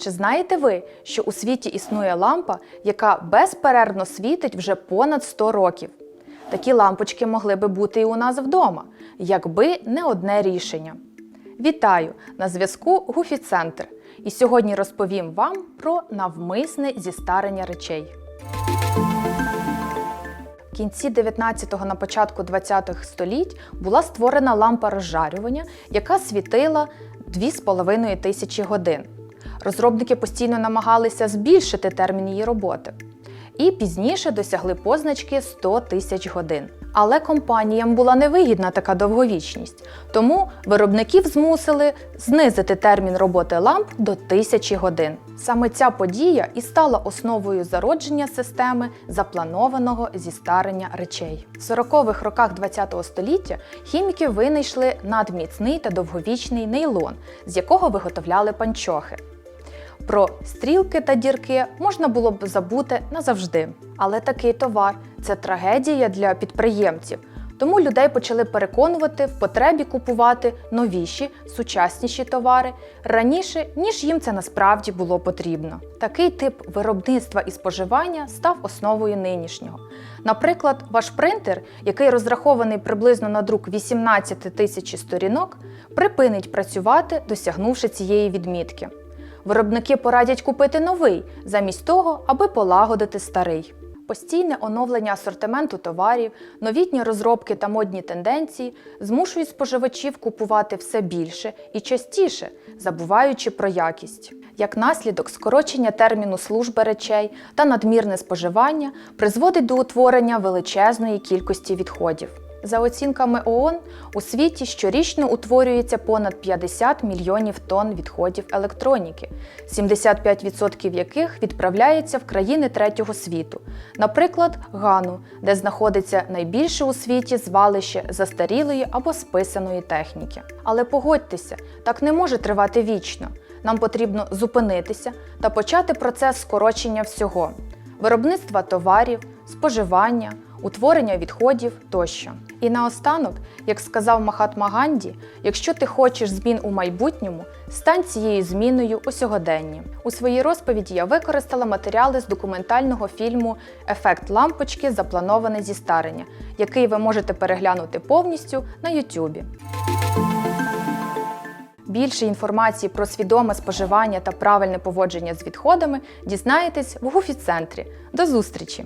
Чи знаєте ви, що у світі існує лампа, яка безперервно світить вже понад 100 років? Такі лампочки могли би бути і у нас вдома, якби не одне рішення. Вітаю! На зв'язку Гуфі Центр. І сьогодні розповім вам про навмисне зістарення речей. В кінці 19-го на початку 20-х століть була створена лампа розжарювання, яка світила 2,5 тисячі годин. Розробники постійно намагалися збільшити термін її роботи і пізніше досягли позначки 100 тисяч годин. Але компаніям була невигідна така довговічність, тому виробників змусили знизити термін роботи ламп до тисячі годин. Саме ця подія і стала основою зародження системи запланованого зістарення речей. В 40-х роках ХХ століття хіміки винайшли надміцний та довговічний нейлон, з якого виготовляли панчохи. Про стрілки та дірки можна було б забути назавжди. Але такий товар це трагедія для підприємців. Тому людей почали переконувати в потребі купувати новіші, сучасніші товари раніше, ніж їм це насправді було потрібно. Такий тип виробництва і споживання став основою нинішнього. Наприклад, ваш принтер, який розрахований приблизно на друк 18 тисяч сторінок, припинить працювати, досягнувши цієї відмітки. Виробники порадять купити новий, замість того, аби полагодити старий. Постійне оновлення асортименту товарів, новітні розробки та модні тенденції змушують споживачів купувати все більше і частіше, забуваючи про якість. Як наслідок, скорочення терміну служби речей та надмірне споживання призводить до утворення величезної кількості відходів. За оцінками ООН, у світі щорічно утворюється понад 50 мільйонів тонн відходів електроніки, 75% яких відправляється в країни третього світу, наприклад, Гану, де знаходиться найбільше у світі звалище застарілої або списаної техніки. Але погодьтеся, так не може тривати вічно. Нам потрібно зупинитися та почати процес скорочення всього виробництва товарів, споживання, утворення відходів тощо. І наостанок, як сказав Махатма Ганді, якщо ти хочеш змін у майбутньому, стань цією зміною у сьогоденні. У своїй розповіді я використала матеріали з документального фільму Ефект лампочки заплановане зістарення, який ви можете переглянути повністю на Ютубі. Більше інформації про свідоме споживання та правильне поводження з відходами дізнаєтесь в Гуфі-центрі. До зустрічі!